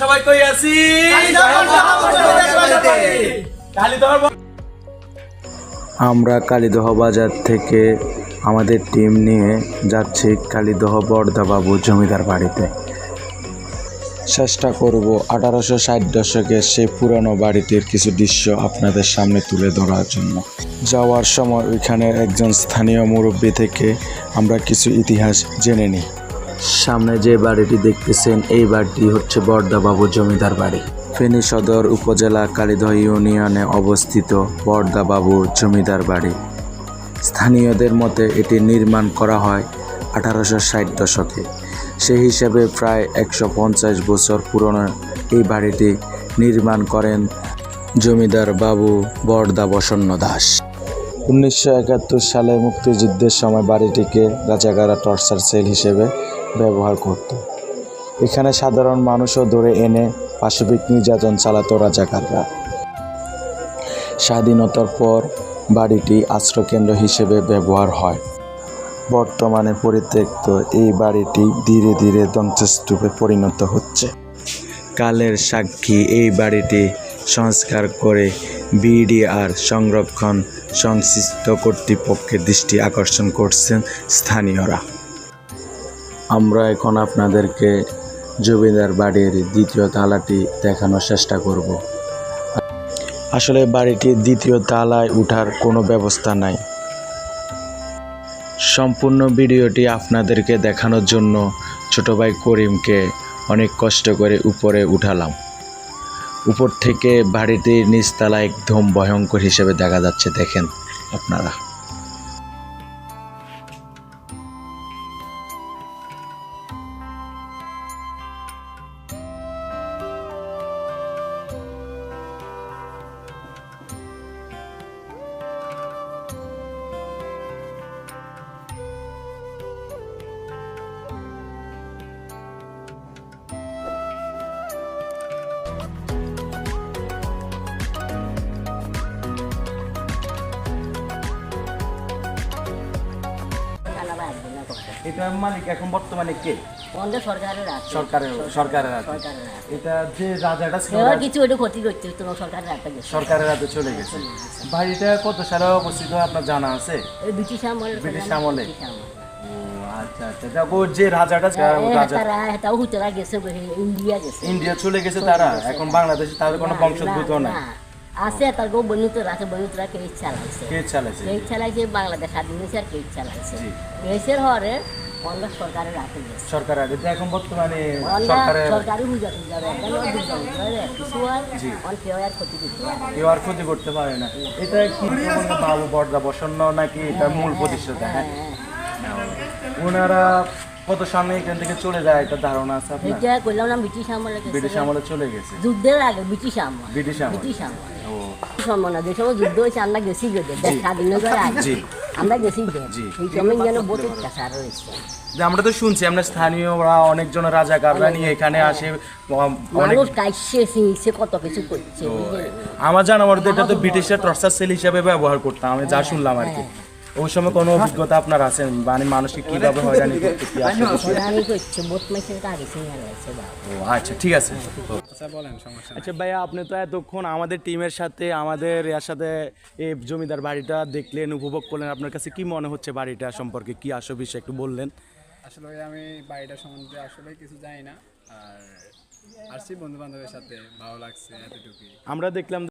সবাই কই আছি? আমরা কালীদহ বাজার থেকে আমাদের টিম নিয়ে যাচ্ছি কালীদহ বর্দাবাবু জমিদার বাড়িতে। চেষ্টা করব আঠারোশো ষাট দশকের সেই পুরনো বাড়িটির কিছু দৃশ্য আপনাদের সামনে তুলে ধরার জন্য। যাওয়ার সময় ওইখানে একজন স্থানীয় মুরব্বী থেকে আমরা কিছু ইতিহাস জেনে নিই। সামনে যে বাড়িটি দেখতেছেন, এই বাড়িটি হচ্ছে বর্দাবাবু জমিদার বাড়ি। ফেনী সদর উপজেলা কালীদহ ইউনিয়নে অবস্থিত বর্দাবাবু জমিদার বাড়ি। স্থানীয়দের মতে এটি নির্মাণ করা হয় আঠারোশো ষাট দশকে। সেই হিসাবে প্রায় একশো পঞ্চাশ বছর পুরনো এই বাড়িটি নির্মাণ করেন জমিদার বাবু বরদা বসন্ন দাস। উনিশশো একাত্তর সালে মুক্তিযুদ্ধের সময় বাড়িটিকে রাজাগারা টর্চার সেল হিসেবে ব্যবহার করত। এখানে সাধারণ মানুষও ধরে এনে পাশবিক নির্যাতন চালাত রাজাকাররা। স্বাধীনতার পর বাড়িটি আশ্রয়কেন্দ্র হিসেবে ব্যবহার হয়। বর্তমানে পরিত্যক্ত এই বাড়িটি ধীরে ধীরে ধ্বংসস্তূপে পরিণত হচ্ছে। কালের সাক্ষী এই বাড়িটি সংস্কার করে বিডিআর সংরক্ষণ সংশ্লিষ্ট কর্তৃপক্ষের দৃষ্টি আকর্ষণ করছেন স্থানীয়রা। আমরা এখন আপনাদেরকে জমিদার বাড়ির দ্বিতীয় তালাটি দেখানোর চেষ্টা করব। আসলে বাড়িটির দ্বিতীয় তালায় উঠার কোনো ব্যবস্থা নাই। সম্পূর্ণ ভিডিওটি আপনাদেরকে দেখানোর জন্য ছোট ভাই করিমকে অনেক কষ্ট করে উপরে উঠালাম। উপর থেকে বাড়িটির নিচতলা একদম ভয়ঙ্কর হিসেবে দেখা যাচ্ছে, দেখেন আপনারা। এটা মালিক এখন বর্তমানে কে? সরকারের সরকারের সরকারের হাতে সরকারের আছে। এটা যে রাজাটা ছিল কিছু ওটা ক্ষতি করতে তোমার সরকারের হাতে সরকারের হাতে চলে গেছে। বাড়িটা কত সালে অবস্থিত আপনার জানা আছে? ব্রিটিশ আমলের ব্রিটিশ কথা, আমলে? ব্রিটিশ আমলে। আচ্ছা আচ্ছা। দেখো যে রাজাটা ছিল, এই রাজা তারা তাও হুতরা গেছে ইন্ডিয়া গেছে। ইন্ডিয়া চলে গেছে তারা। এখন বাংলাদেশে তাদের কোনো বংশোদ্ভূত নাই। না। আছে তার গো আছে বন্ধুতরা কে ইচ্ছা লাগছে কে চালাইছে কে ইচ্ছা লাগছে বাংলাদেশ স্বাধীন হয়েছে আর কে ইচ্ছা লাগছে দেশের হরে আমরা সরকারের হাতে গেছে সরকার আগে এখন বর্তমানে সরকারের সরকারি বুঝা বুঝা কিছু আর অন কেউ আর ক্ষতি করতে পারে না। কেউ আর ক্ষতি করতে পারে না। এটা কি বাবু বর্দা বসন্ন নাকি এটা মূল প্রতিষ্ঠাতা হ্যাঁ? ওনারা কত সামনে এখান থেকে চলে যায় এটা ধারণা আছে আপনার? এটা কইলাম না ব্রিটিশ আমলে গেছে ব্রিটিশ আমলে চলে গেছে। যুদ্ধের আগে ব্রিটিশ আমল। ব্রিটিশ আমল। ব্রিটিশ আমল। যে সময় যুদ্ধ হয়েছে আমরা গেছি স্বাধীন আমরা গেছি এই সময় যেন বহুত অত্যাচার রয়েছে আমরা তো শুনছি আমরা স্থানীয়রা অনেকজন রাজাকাররা নিয়ে এখানে আসে মানুষ কত কিছু করছে? আমার জানা মতো এটা তো ব্রিটিশের টর্চার সেল হিসাবে ব্যবহার করতাম আমি যা শুনলাম আর কি। ওই সময় কোনো অভিজ্ঞতা আপনার আছে? মানে মানুষকে কীভাবে হয়রানি করতে কি আসে ও আচ্ছা ঠিক আছে। আচ্ছা ভাইয়া আপনি তো এতক্ষণ আমাদের টিমের সাথে আমাদের এর সাথে এই জমিদার বাড়িটা দেখলেন উপভোগ করলেন। আপনার কাছে কি মনে হচ্ছে বাড়িটা সম্পর্কে? কি আসো বিষয় একটু বললেন। আসলে আমি বাড়িটা সম্বন্ধে আসলে কিছু জানি না। আর আসছি বন্ধু বান্ধবের সাথে ভালো লাগছে এতটুকুই। আমরা দেখলাম